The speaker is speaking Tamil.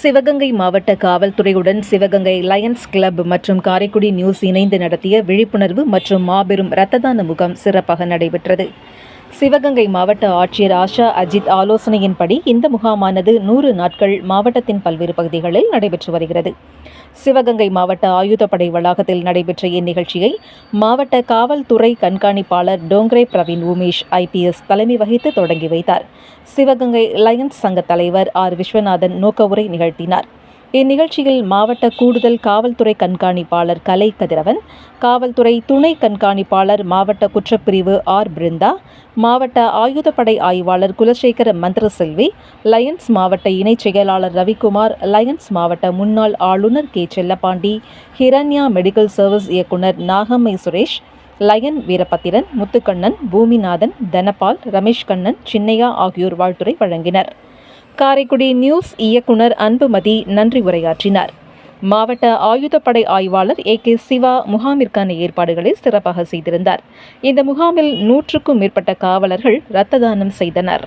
சிவகங்கை மாவட்ட காவல்துறையுடன் சிவகங்கை லயன்ஸ் கிளப் மற்றும் காரைக்குடி நியூஸ் இணைந்து நடத்திய விழிப்புணர்வு மற்றும் மாபெரும் இரத்த தான முகாம் சிறப்பாக நடைபெற்றது. சிவகங்கை மாவட்ட ஆட்சியர் ஆஷா அஜித் ஆலோசனையின்படி இந்த முகாமானது நூறு நாட்கள் மாவட்டத்தின் பல்வேறு பகுதிகளில் நடைபெற்று வருகிறது. சிவகங்கை மாவட்ட ஆயுதப்படை வளாகத்தில் நடைபெற்ற இந்நிகழ்ச்சியை மாவட்ட காவல்துறை கண்காணிப்பாளர் டோங்கரே பிரவீன் உமேஷ் ஐபிஎஸ் தலைமை வகித்து தொடங்கி வைத்தார். சிவகங்கை லயன்ஸ் சங்க தலைவர் ஆர் விஸ்வநாதன் நோக்கவுரை நிகழ்த்தினார். இந்நிகழ்ச்சியில் மாவட்ட கூடுதல் காவல்துறை கண்காணிப்பாளர் கலை கதிரவன் காவல்துறை துணை கண்காணிப்பாளர் மாவட்ட குற்றப்பிரிவு ஆர். பிருந்தா மாவட்ட ஆயுதப்படை ஆய்வாளர் குலசேகர மந்திரசெல்வி லயன்ஸ் மாவட்ட இணைச் செயலாளர் ரவிக்குமார் லயன்ஸ் மாவட்ட முன்னாள் ஆளுநர் K. Chellapandi Hiranya medical service இயக்குனர் நாகம்மை சுரேஷ் லயன் வீரபத்திரன் முத்துக்கண்ணன் பூமிநாதன் தனபால் ரமேஷ் கண்ணன் சின்னையா ஆகியோர் வாழ்த்துரை வழங்கினர். காரைக்குடி நியூஸ் இயக்குனர் அன்புமதி நன்றி உரையாற்றினார். மாவட்ட ஆயுதப்படை ஆய்வாளர் ஏ கே சிவா முகாமிற்கான ஏற்பாடுகளை சிறப்பாக செய்திருந்தார். இந்த முகாமில் நூற்றுக்கும் மேற்பட்ட காவலர்கள் இரத்த தானம் செய்தனர்.